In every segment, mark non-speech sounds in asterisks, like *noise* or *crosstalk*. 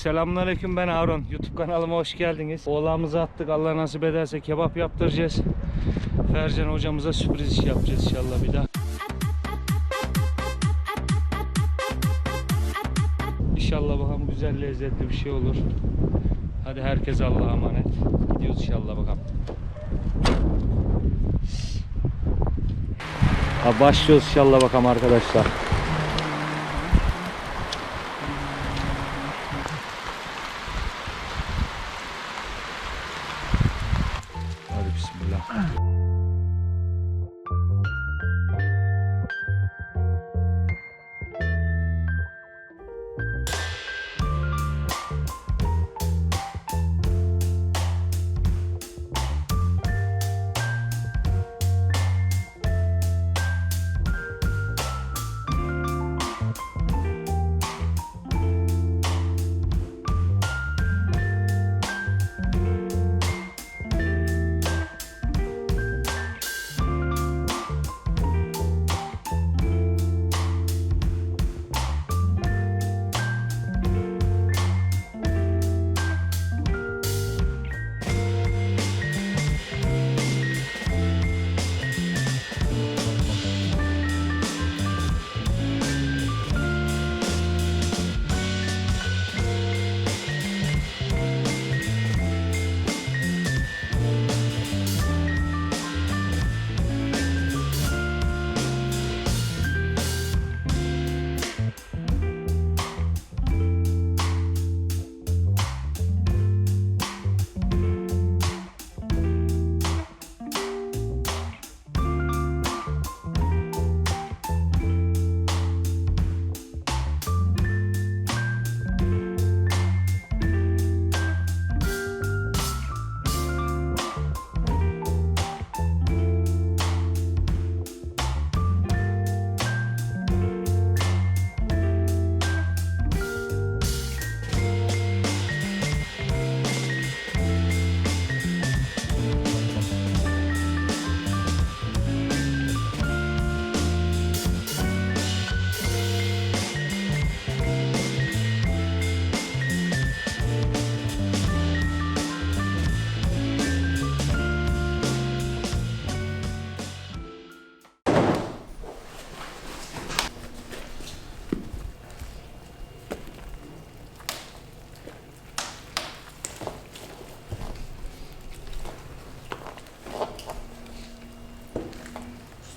Selamünaleyküm ben Harun. YouTube kanalıma hoş geldiniz. Oğlağımızı attık. Allah nasip ederse kebap yaptıracağız. Fercan hocamıza sürpriz iş yapacağız inşallah bir daha. İnşallah bakalım güzel lezzetli bir şey olur. Hadi herkes Allah'a emanet. Gidiyoruz inşallah bakalım. Ha, başlıyoruz inşallah bakalım arkadaşlar.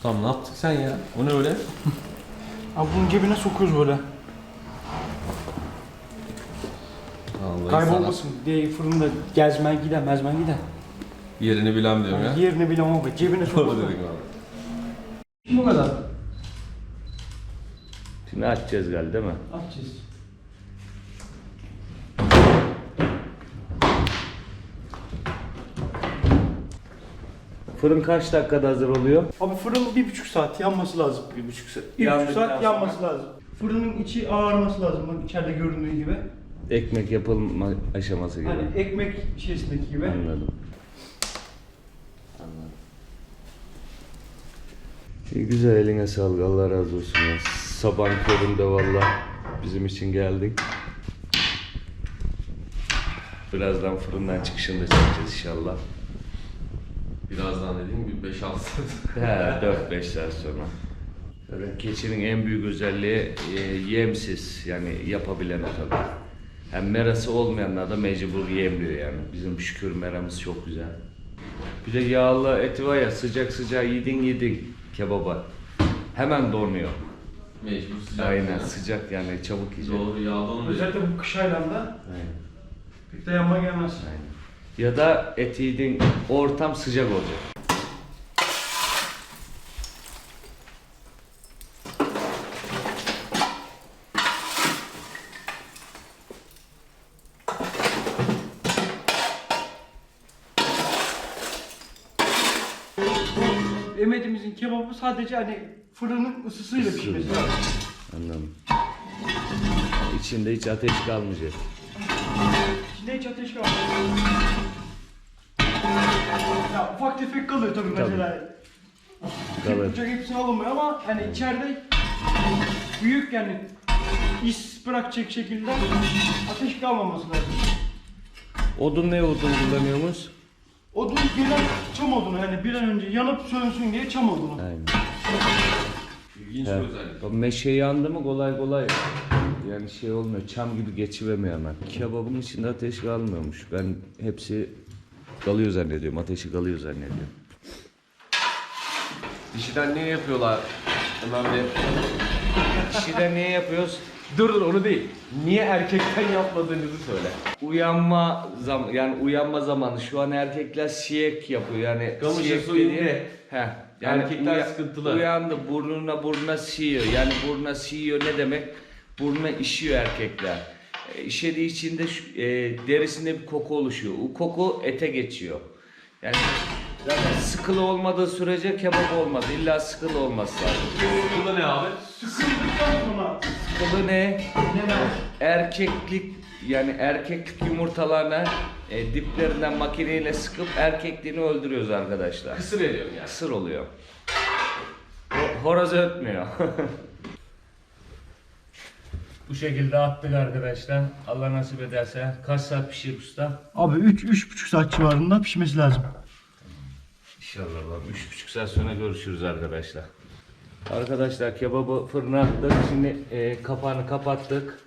Ustam ne yaptık sen ya? O ne öyle? *laughs* Abi bunun cebine sokuyoruz böyle. Vallahi Kaybolmasın diye fırında gezmen gider, mezmen gider. sana Yerini bilen diyorum ya. Yani yerini bilemem ama cebine Doğru sokuyoruz. dedik abi. Bu kadar. Şimdi açacağız galiba değil mi? Açacağız. Fırın kaç dakikada hazır oluyor? Abi fırın bir buçuk saat yanması lazım. Bir buçuk saat. Bir Yandıktan buçuk saat sonra- yanması lazım. Fırının içi ağarması lazım. Bak içeride göründüğü gibi. Ekmek yapılma aşaması gibi. Hani ekmek şeysindeki gibi. Anladım. Anladım. İyi güzel eline sağlık Allah razı olsun ya. Sabahın köründe valla bizim için geldin. Birazdan fırından çıkışında çekeceğiz inşallah. Birazdan dediğim gibi 5-6 saat. He 4-5 saat sonra. Zaten keçinin en büyük özelliği e, yemsiz yani yapabilen kadar. Hem merası olmayanlar da mecbur yemliyor yani. Bizim şükür meramız çok güzel. Bir de yağlı eti var ya sıcak sıcak yedin yedin kebaba. Hemen donuyor. Mecbur sıcak. Aynen ya. sıcak yani çabuk yiyecek. Doğru yağda olmuyor. Özellikle bu kış aylarında Aynen. pek de yanma gelmez. Aynen. Ya da et yedin ortam sıcak olacak. Emedimizin kebabı sadece hani fırının ısısıyla pişmesi lazım. Anladım. İçinde hiç ateş kalmayacak. Hiç ateş kalmıyor. Ya ufak tefek kalıyor tabii, Tabii. mesela. Kalır. Bıçak hepsini alınmıyor ama hani içeride büyük yani is bırakacak şekilde ateş kalmaması lazım. Odun ne odun kullanıyoruz? Odun gelen çam odunu yani bir an önce yanıp sönsün diye çam odunu. Aynen. İlginç Evet. bir özellik. O meşe yandı mı kolay kolay yani şey olmuyor. Çam gibi geçivemiyor hemen. Kebabın içinde ateş kalmıyormuş. Ben hepsi kalıyor zannediyorum. Ateşi kalıyor zannediyorum. Dişiden ne yapıyorlar? Ömer Bey. Kişide ne yapıyoruz? Dur dur onu değil. Niye erkekten yapmadığınızı söyle. Uyanma zam yani uyanma zamanı. Şu an erkekler siyek yapıyor yani. Kamışı siyek suyun dediği-? He. Yani Erkekler sıkıntılı. Uyandı burnuna burnuna siyiyor. Yani burnuna siyiyor ne demek? Burnuna işiyor erkekler. E, işediği için de şu- e, derisinde bir koku oluşuyor. O koku ete geçiyor. Yani zaten sıkılı olmadığı sürece kebap olmaz. İlla sıkılı olması lazım. Bu da ne abi? Sıkıldıktan sonra Sıkılı ne? ne var? erkeklik yani erkeklik yumurtalarına e, diplerinden makineyle sıkıp erkekliğini öldürüyoruz arkadaşlar. Kısır ediyorum yani. Kısır oluyor. Ho- Horoz ötmüyor. *laughs* Bu şekilde attık arkadaşlar. Allah nasip ederse. Kaç saat pişir usta? Abi 3-3,5 saat civarında pişmesi lazım. İnşallah bak. Üç buçuk saat sonra görüşürüz arkadaşlar. Arkadaşlar kebabı fırına attık. Şimdi e, kapağını kapattık.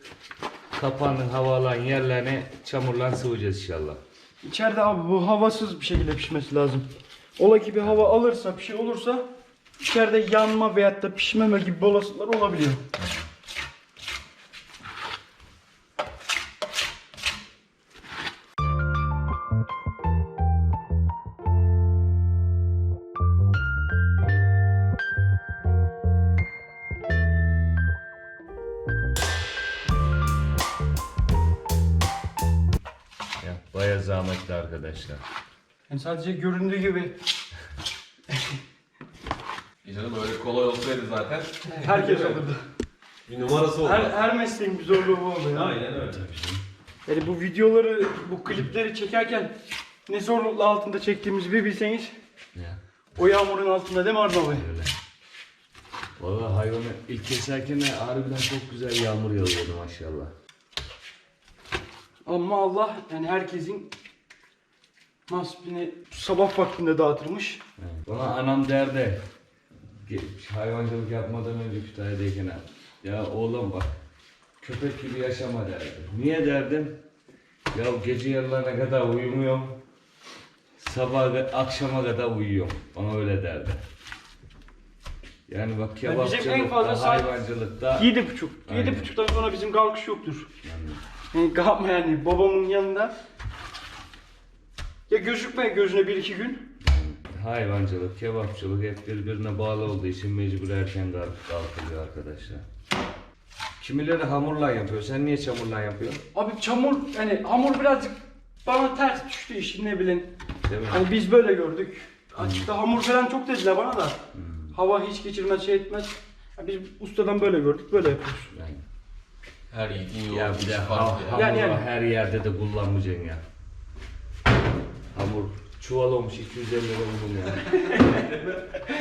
Kapağının hava alan yerlerine çamurla sıvayacağız inşallah. İçeride abi bu havasız bir şekilde pişmesi lazım. Ola ki bir hava alırsa bir şey olursa içeride yanma veyahut da pişmeme gibi olasılıklar olabiliyor. Ya, bayağı zahmetli arkadaşlar. Yani sadece göründüğü gibi E canım öyle kolay olsaydı zaten. herkes olurdu. Bir numarası oldu. Her, her mesleğin bir zorluğu bu oluyor. Aynen öyle. Yani bu videoları, bu klipleri çekerken ne zorlukla altında çektiğimizi bir bilseniz Ya. o yağmurun altında değil mi Arda abi? Öyle. Vallahi hayvanı ilk keserken de harbiden çok güzel yağmur yağıyordu maşallah. Ama Allah yani herkesin nasibini sabah vaktinde dağıtırmış. Bana anam derdi. ge- Hayvancılık yapmadan önce Kütahya'dayken ya oğlum bak köpek gibi yaşama derdi. Niye derdim? Ya gece yarılarına kadar uyumuyorum. Sabah ve akşama kadar uyuyorum. Bana öyle derdi. Yani bak Yani kebapçılıkta, fazla saat- hayvancılıkta Yedi buçuk. Yedi buçuktan sonra bizim kalkış yoktur. Yani Kalkma yani babamın yanında. Ya gözükme gözüne bir iki gün. Hayvancılık, kebapçılık hep birbirine bağlı olduğu için mecbur erken kalk- kalkılıyor arkadaşlar. Kimileri hamurla yapıyor. Sen niye çamurla yapıyorsun? Abi çamur yani hamur birazcık bana ters düştü işin ne bileyim. Değil mi? Hani biz böyle gördük. Açıkta hamur falan çok dediler bana da. Hava hiç geçirmez şey etmez. Ya biz ustadan böyle gördük böyle yapıyoruz. Yani. Her yiğidin Ya bir de farklı ya. hamuru Yani- yani. her yerde de kullanmayacaksın ya. Hamur çuval olmuş 250 lira bunun ya.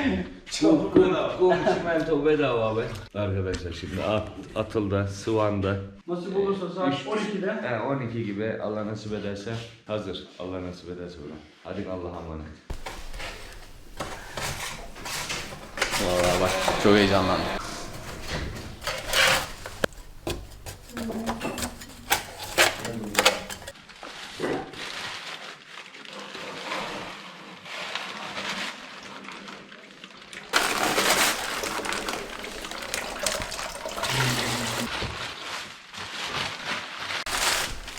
*laughs* Çamur Kum çimento bedava abi. Arkadaşlar şimdi at, atıldı, sıvandı. Nasıl olursa saat 12'de. He, 12 gibi Allah nasip ederse hazır. Allah nasip ederse bunu. Hadi Allah'a emanet. Vallahi bak çok heyecanlandım.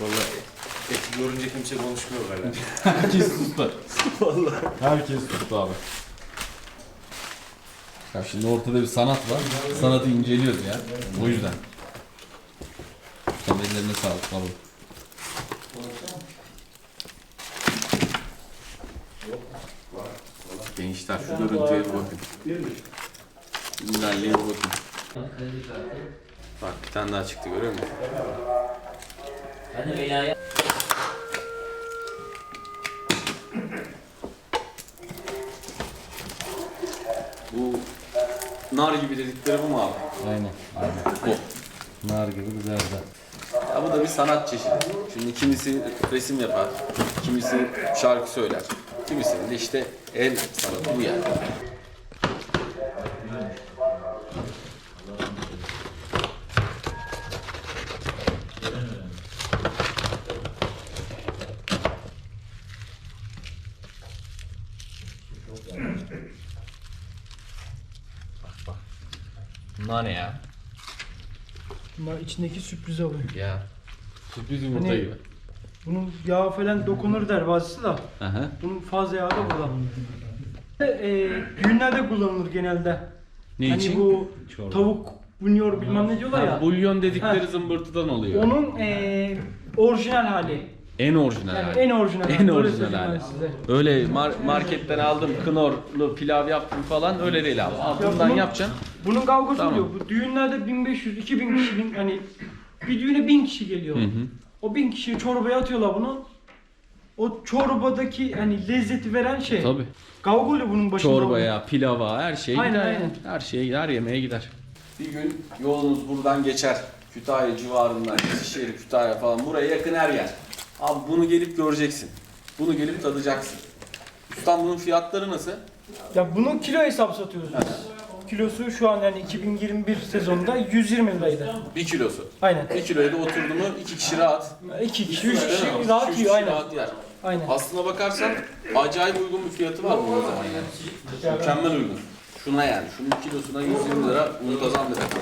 Vallahi eti görünce kimse konuşmuyor galiba. *laughs* Herkes sustu. Vallahi. Herkes sustu abi. Ya şimdi ortada bir sanat var. Sanatı inceliyoruz ya. O yüzden. Ustam ellerine sağlık falan. Gençler şu görüntüye bir bakın. Güzelliğe bir bakın. Bak bir tane daha çıktı görüyor musun? Bu nar gibi dedikleri bu mu abi? Aynen. Aynen. Bu. Nar gibi güzeldi. Ya bu da bir sanat çeşidi. Şimdi kimisi resim yapar, kimisi şarkı söyler. Kimisinin de işte el sanatı bu yani. Bunlar ne ya? Bunlar içindeki sürpriz alıyor. Ya. Sürpriz yumurta Hani- gibi. Bunun yağı falan dokunur der bazısı da. Aha. Bunun fazla yağı da burada. E, düğünlerde kullanılır genelde. Ne hani için? bu tavuk buniyor bilmem ne diyorlar ya. bulyon dedikleri Ha. zımbırtıdan oluyor. Onun e, orijinal hali. En orijinal Yani hali. en orijinal En hali. Öyle orijinal söyleyeyim hali. ben size. Öyle mar- marketten aldım knorlu pilav yaptım falan öyle değil abi. Altından bunun- yapacaksın. Bunun kavgası Tamam. oluyor. Bu düğünlerde 1500 2000 kişinin hani bir düğüne 1000 kişi geliyor. Hı hı. O 1000 kişiyi çorbaya atıyorlar bunu. O çorbadaki hani lezzeti veren şey. Tabii. Kavga oluyor bunun başında. Çorbaya, pilava her şeye Aynen, gider. aynen. Her şeye gider, her yemeğe gider. Bir gün yolunuz buradan geçer. Kütahya civarından, Eskişehir, Kütahya falan buraya yakın her yer. Abi bunu gelip göreceksin. Bunu gelip tadacaksın. Ustam bunun fiyatları nasıl? Ya bunu kilo hesap satıyoruz biz. Kilosu şu an yani 2021 sezonunda 120 liraydı. Bir kilosu. Aynen. Bir kiloya da oturdu mu iki kişi rahat. 2 kişi, 3 Değil mi? kişi İki, rahat üç yiyor kişi aynen. rahat yer. Aynen. Aslına bakarsan acayip uygun bir fiyatı var bunun o zaman yani. Mükemmel uygun. Şuna yani. Şunun kilosuna 120 lira muntazam bir rakam.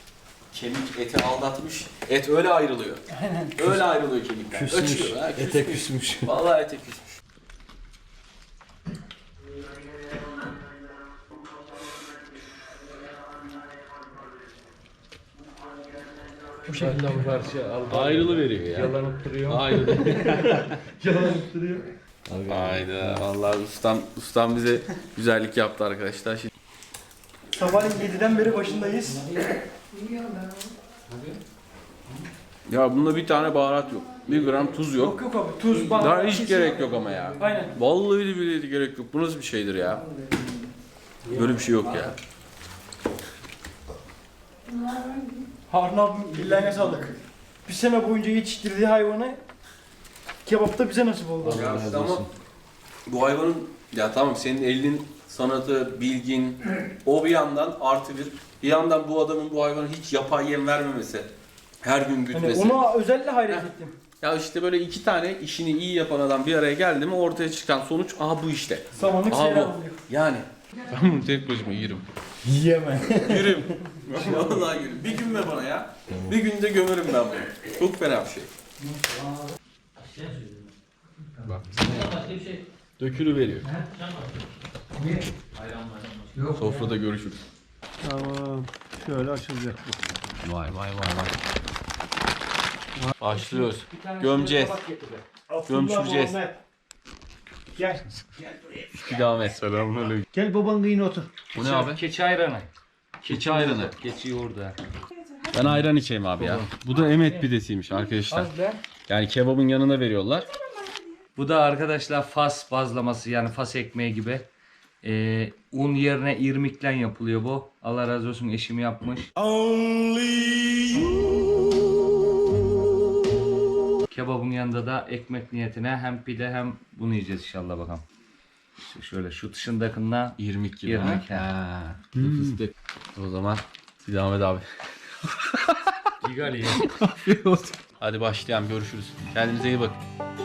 kemik eti aldatmış. Et öyle ayrılıyor. Öyle ayrılıyor kemikler. Öçüyor. Ha, Ete küsmüş. *laughs* Vallahi ete küsmüş. Bu şekilde abi. Parça aldı. Ayrılı veriyor ya. Yalanıp duruyor. Ayrılı. *laughs* *laughs* Yalanıp duruyor. Hayda. Vallahi ustam ustam bize güzellik yaptı arkadaşlar. Şimdi Sabahleyin 7'den beri başındayız. Ya bunda bir tane baharat yok. Bir gram tuz yok. Yok yok abi tuz, bal. Daha hiç gerek yok ama ya. Aynen. Vallahi billahi gerek yok. Bu nasıl bir şeydir ya? Böyle bir şey yok ya. Harun abim billerine sağlık. Bir sene boyunca yetiştirdiği hayvanı kebapta bize nasip oldu. Ya ama bu hayvanın ya tamam senin elinin sanatı, bilgin o bir yandan artı bir. Bir yandan bu adamın bu hayvana hiç yapay yem vermemesi. Her gün Hani gütmesi. ona özellikle hayret Heh. ettim. Ya işte böyle iki tane işini iyi yapan adam bir araya geldi mi ortaya çıkan sonuç aha bu işte. Samanlık Aha bu. oluyor. Yani. Ben bunu tek başıma yerim. Yiyemem. Yürüm. *laughs* Vallahi yürüm. Bir gün ver bana ya. Bir günde gömerim ben bunu. Çok fena bir şey. Bak. Dökülü veriyor. Sofrada görüşürüz. Tamam. Şöyle açılacak bu. Vay vay vay vay. Başlıyoruz. Gömeceğiz. Gömçüreceğiz. Gel. Devam Selamünaleyküm. Gel baban kıyına otur. Bu ne abi? Keçi ayranı. Keçi ayranı. Keçi yoğurdu. Ben ayran içeyim abi ya. Bu da emet pidesiymiş arkadaşlar. Yani kebabın yanına veriyorlar. Bu da arkadaşlar fas bazlaması yani fas ekmeği gibi. Ee, un yerine irmikten yapılıyor bu. Allah razı olsun eşim yapmış. Kebabın yanında da ekmek niyetine hem pide hem bunu yiyeceğiz inşallah bakalım. İşte şöyle şu dışındakinden İrmik gibi. İrmik, ha. Ha. Fıstık. O zaman devam et abi. Gigali. Hadi başlayalım görüşürüz. Kendinize iyi bakın.